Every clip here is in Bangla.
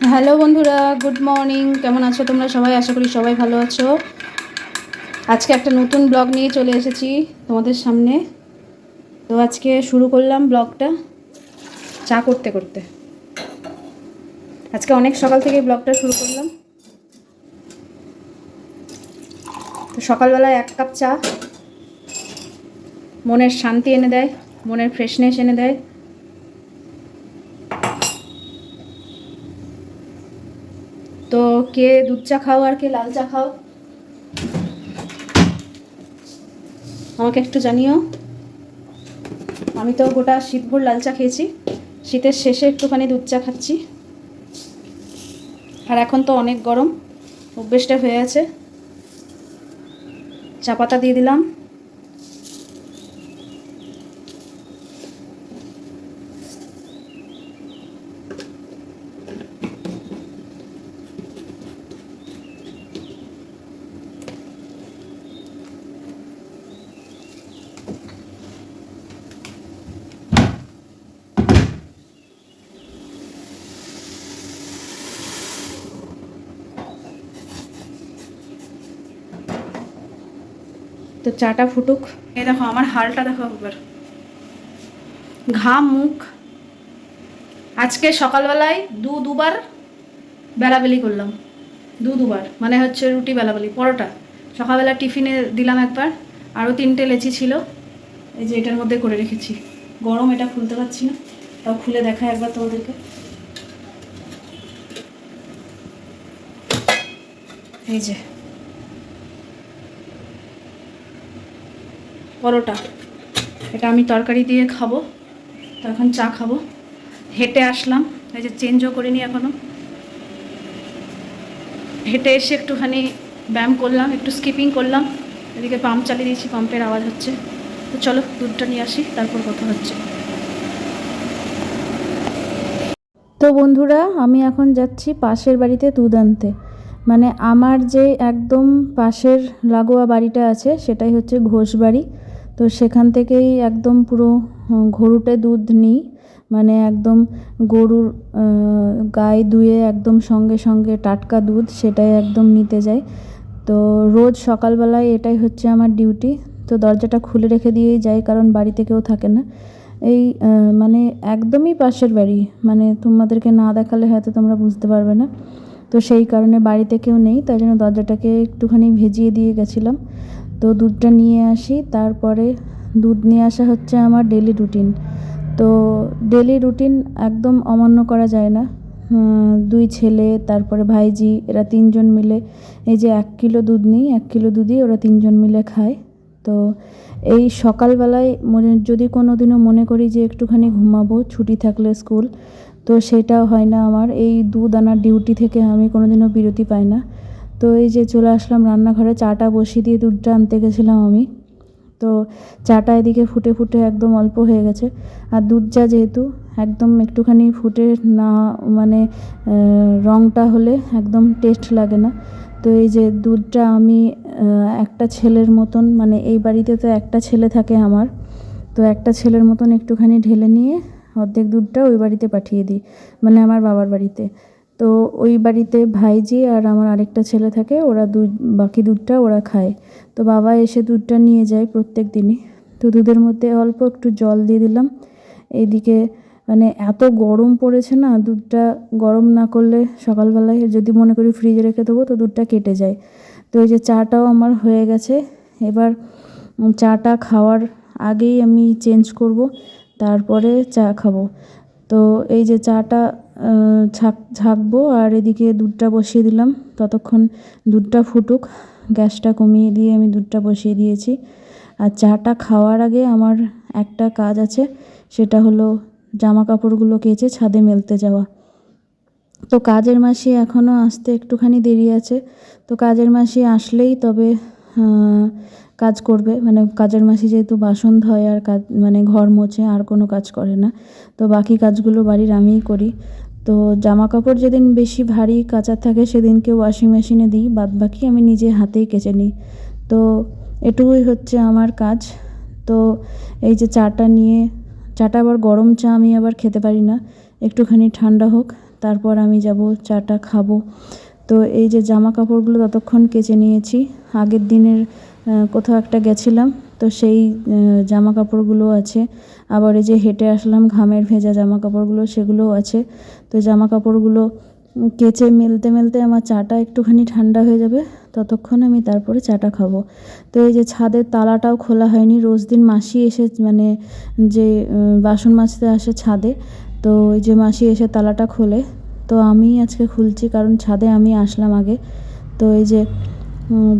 হ্যালো বন্ধুরা, গুড মর্নিং। কেমন আছো তোমরা? সবাই আশা করি সবাই ভালো আছো। আজকে একটা নতুন ব্লগ নিয়ে চলে এসেছি তোমাদের সামনে। তো আজকে শুরু করলাম ব্লগটা চা করতে করতে। আজকে অনেক সকাল থেকে ব্লগটা শুরু করলাম। তো সকালবেলায় এক কাপ চা। মনের শান্তি এনে দেয়, মনের ফ্রেশনেস এনে দেয়। তো কে দুধ চা খাও আর কে লাল চা খাও? আমাকে একটু জানিও। আমি তো গোটা শীতভর লাল চা খেয়েছি। শীতের শেষে একটুখানি দুধ চা খাচ্ছি। আর এখন তো অনেক গরম, অভ্যেসটা হয়ে আছে। চা পাতা দিয়ে দিলাম। তো চাটা ফুটুক। এ দেখো, আমার হালটা দেখো একবার। ঘাম মুখ। আজকে সকালবেলায় দু দুবার বেলাবেলি করলাম। দু দুবার মানে হচ্ছে রুটি বেলাবেলি, পরোটা। সকালবেলা টিফিনে দিলাম একবার, আরও তিনটে লেচি ছিল। এই যে এটার মধ্যে করে রেখেছি। গরম, এটা খুলতে পারছি না। তাও খুলে দেখা একবার তোমাদেরকে। এই যে পরোটা। এটা আমি তরকারি দিয়ে খাব। তো এখন চা খাব। হেঁটে আসলাম। এই যে চেঞ্জও করিনি এখনও হেঁটে এসে একটুখানি ব্যায়াম করলাম, একটু স্কিপিং করলাম। এদিকে পাম্প চালিয়ে দিয়েছি, পাম্পের আওয়াজ হচ্ছে। তো চলো, দুধটা নিয়ে আসি, তারপর কথা হচ্ছে। তো বন্ধুরা, আমি এখন যাচ্ছি পাশের বাড়িতে দুধ আনতে। মানে আমার যে একদম পাশের লাগোয়া বাড়িটা আছে, সেটাই হচ্ছে ঘোষ বাড়ি তো সেখান থেকেই একদম পুরো ঘরুটে দুধ নিই। মানে একদম গরুর গায়ে ধুয়ে একদম সঙ্গে সঙ্গে টাটকা দুধ সেটাই একদম নিতে যাই। তো রোজ সকালবেলায় এটাই হচ্ছে আমার ডিউটি। তো দরজাটা খুলে রেখে দিয়েই যাই কারণ বাড়িতে কেউ থাকে না। এই মানে একদমই পাশের বাড়ি। মানে তোমাদেরকে না দেখালে হয়তো তোমরা বুঝতে পারবে না। তো সেই কারণে বাড়িতে কেউ নেই, তাই জন্য দরজাটাকে একটুখানি ভেজিয়ে দিয়ে গেছিলাম। তো দুধটা নিয়ে আসি, তারপরে দুধ নিয়ে আসা হচ্ছে আমার ডেলি রুটিন তো ডেলি রুটিন একদম অমান্য করা যায় না। দুই ছেলে, তারপরে ভাইজি, এরা তিনজন মিলে এই যে এক কিলো দুধ নিই, এক কিলো দুধই ওরা তিনজন মিলে খায়। তো এই সকালবেলায় মনে, যদি কোনো দিনও মনে করি যে একটুখানি ঘুমাবো, ছুটি থাকলে স্কুল, তো সেটাও হয় না আমার। এই দুধ আনার ডিউটি থেকে আমি কোনো দিনও বিরতি পাই না। তো এই যে চলে আসলাম রান্নাঘরে, চাটা বসিয়ে দিয়ে দুধটা আনতে গেছিলাম আমি। তো চাটা এদিকে ফুটে ফুটে একদম অল্প হয়ে গেছে। আর দুধ চা যেহেতু, একদম একটুখানি ফুটে না মানে রঙটা হলে একদম টেস্ট লাগে না। তো এই যে দুধটা আমি একটা ছেলের মতন মানে এই বাড়িতে তো একটা ছেলে থাকে আমার, তো একটা ছেলের মতন একটুখানি ঢেলে নিয়ে অর্ধেক দুধটা ওই বাড়িতে পাঠিয়ে দিই মানে আমার বাবার বাড়িতে। তো ওই বাড়িতে ভাইজি আর আমার আরেকটা ছেলে থাকে, ওরা দুধ বাকি দুধটা ওরা খায়। তো বাবা এসে দুধটা নিয়ে যায় প্রত্যেক দিনই। তো দুধের মধ্যে অল্প একটু জল দিয়ে দিলাম। এইদিকে মানে এত গরম পড়েছে না, দুধটা গরম না করলে সকালবেলায় যদি মনে করি ফ্রিজে রেখে দেবো তো দুধটা কেটে যায়। তো এই যে চাটাও আমার হয়ে গেছে। এবার চাটা খাওয়ার আগেই আমি চেঞ্জ করব, তারপরে চা খাব। তো এই যে চাটা ছাক ছাকবো আর এদিকে দুধটা বসিয়ে দিলাম। ততক্ষণ দুধটা ফুটুক। গ্যাসটা কমিয়ে দিয়ে আমি দুধটা বসিয়ে দিয়েছি। আর চাটা খাওয়ার আগে আমার একটা কাজ আছে। সেটা হলো জামা কাপড়গুলো কেচে ছাদে মেলতে যাওয়া। তো কাজের মাসি এখনও আসতে একটুখানি দেরি আছে। তো কাজের মাসি আসলেই তবে কাজ করবে। মানে কাজের মাসি যেহেতু বাসন ধয় আর কাজ মানে ঘর মোছে, আর কোনো কাজ করে না। তো বাকি কাজগুলো বাড়ির আমিই করি। তো জামা কাপড় যেদিন বেশি ভারী কাচার থাকে সেদিনকে ওয়াশিং মেশিনে দিই বাদ বাকি আমি নিজে হাতেই কেচে নিই। তো এটুকুই হচ্ছে আমার কাজ। তো এই যে চাটা নিয়ে, চাটা আবার গরম চা আমি আবার খেতে পারি না। একটুখানি ঠান্ডা হোক, তারপর আমি যাব, চাটা খাব। তো এই যে জামা কাপড়গুলো ততক্ষণ কেচে নিয়েছি। আগের দিনের কোথাও একটা গেছিলাম তো সেই জামা কাপড়গুলো আছে। আবার এই যে হেঁটে আসলাম ঘামের ভেজা জামা কাপড়গুলো সেগুলোও আছে। তো জামা কাপড়গুলো কেচে মেলতে মেলতে আমার চাটা একটুখানি ঠান্ডা হয়ে যাবে, ততক্ষণ আমি তারপরে চাটা খাব। তো এই যে ছাদের তালাটাও খোলা হয়নি, রোজ দিন মাসি এসে মানে যে বাসন মাজতে আসে ছাদে, তো ওই যে মাসি এসে তালাটা খোলে। তো আমি আজকে খুলছি, কারণ ছাদে আমি আসলাম আগে। তো এই যে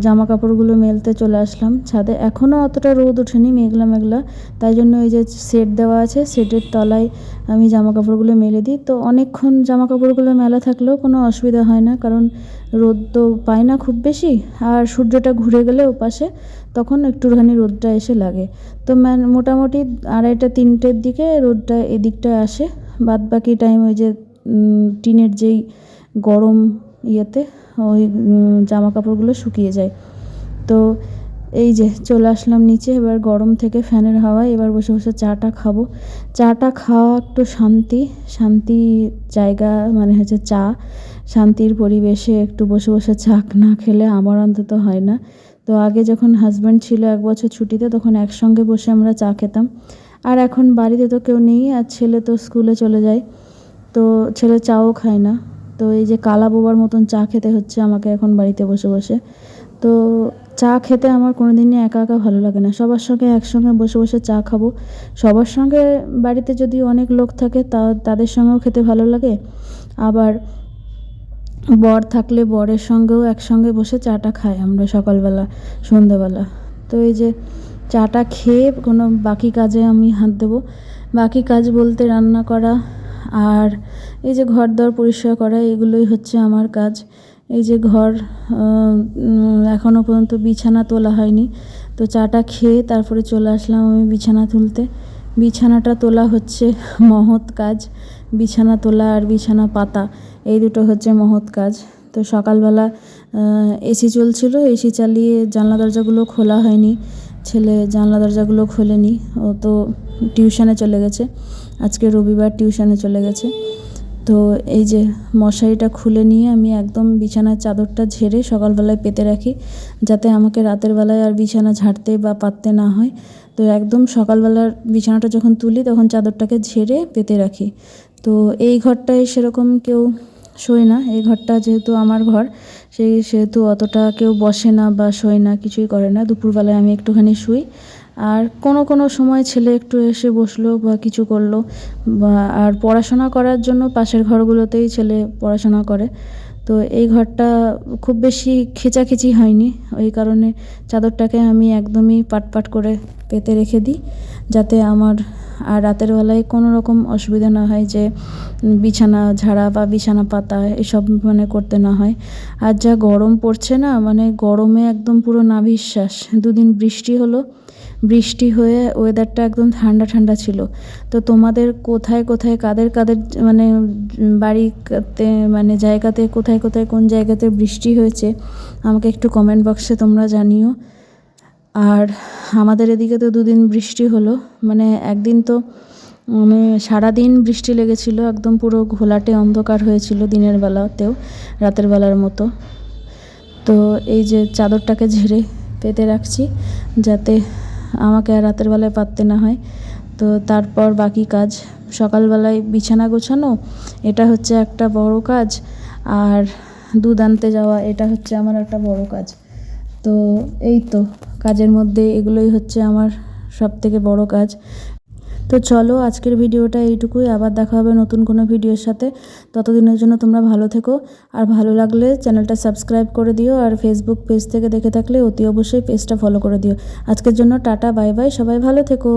জামা কাপড়গুলো মেলতে চলে আসলাম ছাদে। এখনও অতটা রোদ ওঠেনি, মেঘলা মেঘলা। তাই জন্য এই যে সেট দেওয়া আছে, সেটের তলায় আমি জামা কাপড়গুলো মেলে দিই। তো অনেকক্ষণ জামা কাপড়গুলো মেলা থাকলেও কোনো অসুবিধা হয় না, কারণ রোদ তো পায় না খুব বেশি। আর সূর্যটা ঘুরে গেলে ওপাশে, তখন একটুখানি রোদটা এসে লাগে। তো ম্যান, মোটামুটি আড়াইটা, তিনটের দিকে রোদটা এদিকটায় আসে। বাদ বাকি টাইম ওই যে টিনের যেই গরম ইয়েতে ওই জামা কাপড়গুলো শুকিয়ে যায়। তো এই যে চলে আসলাম নিচে, এবার গরম থেকে ফ্যানের হাওয়ায় এবার বসে বসে চাটা খাব। চাটা খাওয়া একটু শান্তি শান্তি জায়গা মানে হচ্ছে চা। শান্তির পরিবেশে একটু বসে বসে চা না খেলে আমার অন্তত হয় না। তো আগে যখন হাজব্যান্ড ছিল এক বছর ছুটিতে, তখন একসঙ্গে বসে আমরা চা খেতাম। আর এখন বাড়িতে তো কেউ নেই, আর ছেলে তো স্কুলে চলে যায়। তো ছেলে চাও খায় না। তো এই যে কালা বোবার মতন চা খেতে হচ্ছে আমাকে এখন বাড়িতে বসে বসে। তো চা খেতে আমার কোনো দিনই একা একা ভালো লাগে না। সবার সঙ্গে একসঙ্গে বসে বসে চা খাব। সবার সঙ্গে বাড়িতে যদি অনেক লোক থাকে তা, তাদের সঙ্গেও খেতে ভালো লাগে। আবার বর থাকলে বরের সঙ্গেও একসঙ্গে বসে চাটা খাই আমরা সকালবেলা সন্ধেবেলা তো এই যে চাটা খেয়ে কোনো বাকি কাজে আমি হাত দেবো। বাকি কাজ বলতে রান্না করা আর এই যে ঘর দর পরিষ্কার করা, এগুলোই হচ্ছে আমার কাজ। এই যে ঘর এখনও পর্যন্ত বিছানা তোলা হয়নি। তো চাটা খেয়ে তারপরে চলে আসলাম আমি বিছানা তুলতে। বিছানাটা তোলা হচ্ছে মহৎ কাজ, বিছানা তোলা আর বিছানা পাতা, এই দুটো হচ্ছে মহৎ কাজ। তো সকালবেলা এসি চলছিল, এসি চালিয়ে জানলা দরজাগুলো খোলা হয়নি, ছেলে জানলা দরজাগুলো খোলেনি, ও তো টিউশনে চলে গেছে। আজকে রবিবার টিউশনে চলে গেছে। তো এই যে মশারিটা খুলে নিয়ে আমি একদম বিছানার চাদরটা ঝেড়ে সকালবেলায় পেতে রাখি, যাতে আমাকে রাতের বেলায় আর বিছানা ঝাড়তে বা পাততে না হয়। তো একদম সকালবেলার বিছানাটা যখন তুলি, তখন চাদরটাকে ঝেড়ে পেতে রাখি। তো এই ঘরটায় সেরকম কেউ শোয় না। এই ঘরটা যেহেতু আমার ঘর, সেই সেহেতু অতটা কেউ বসে না বা শোয় না, কিছুই করে না। দুপুরবেলায় আমি একটুখানি শুই। আর কোনো কোনো সময় ছেলে একটু এসে বসল বা কিছু করল বা আর পড়াশোনা করার জন্য পাশের ঘরগুলোতেই ছেলে পড়াশোনা করে। তো এই ঘরটা খুব বেশি খেচাখেচি হয়নি। ওই কারণে চাদরটাকে আমি একদমই পাট পাট করে পেতে রেখে দিই, যাতে আমার আর রাতের বেলায় কোনো রকম অসুবিধা না হয় যে বিছানা ঝাড়া বা বিছানা পাতা এসব মানে করতে না হয়। আর যা গরম পড়ছে না মানে গরমে একদম পুরো নাভিশ্বাস। দুদিন বৃষ্টি হলো, বৃষ্টি হয়ে ওয়েদারটা একদম ঠান্ডা ঠান্ডা ছিল। তো তোমাদের কোথায় কোথায়, কাদের কাদের মানে বাড়িতে মানে জায়গাতে, কোথায় কোথায় কোন জায়গাতে বৃষ্টি হয়েছে, আমাকে একটু কমেন্ট বক্সে তোমরা জানিও। আর আমাদের এদিকে তো দুদিন বৃষ্টি হলো। মানে একদিন তো মানে সারাদিন বৃষ্টি লেগেছিল, একদম পুরো ঘোলাটে অন্ধকার হয়েছিল দিনের বেলাতেও, রাতের বেলার মতো। তো এই যে চাদরটাকে ঝেড়ে পেতে রাখছি, যাতে আমাকে আর রাতের বেলায় পাততে না হয়। তো তারপর বাকি কাজ, সকালবেলায় বিছানা গোছানো, এটা হচ্ছে একটা বড় কাজ, আর দুধ আনতে যাওয়া, এটা হচ্ছে আমার একটা বড় কাজ। তো এই তো। কাজের মধ্যে, এগুলোই হচ্ছে আমার সব থেকে বড় কাজ। তো চলো আজকের ভিডিওটা এইটুকুই, আবার দেখা হবে নতুন কোনো ভিডিওর সাথে। ততদিনের জন্য তোমরা ভালো থেকো, আর ভালো লাগলে চ্যানেলটা সাবস্ক্রাইব করে দিও, আর ফেসবুক পেজ থেকে দেখে থাকলে অতি অবশ্যই পেজটা ফলো করে দিও। আজকের জন্য টাটা বাই বাই সবাই ভালো থেকো।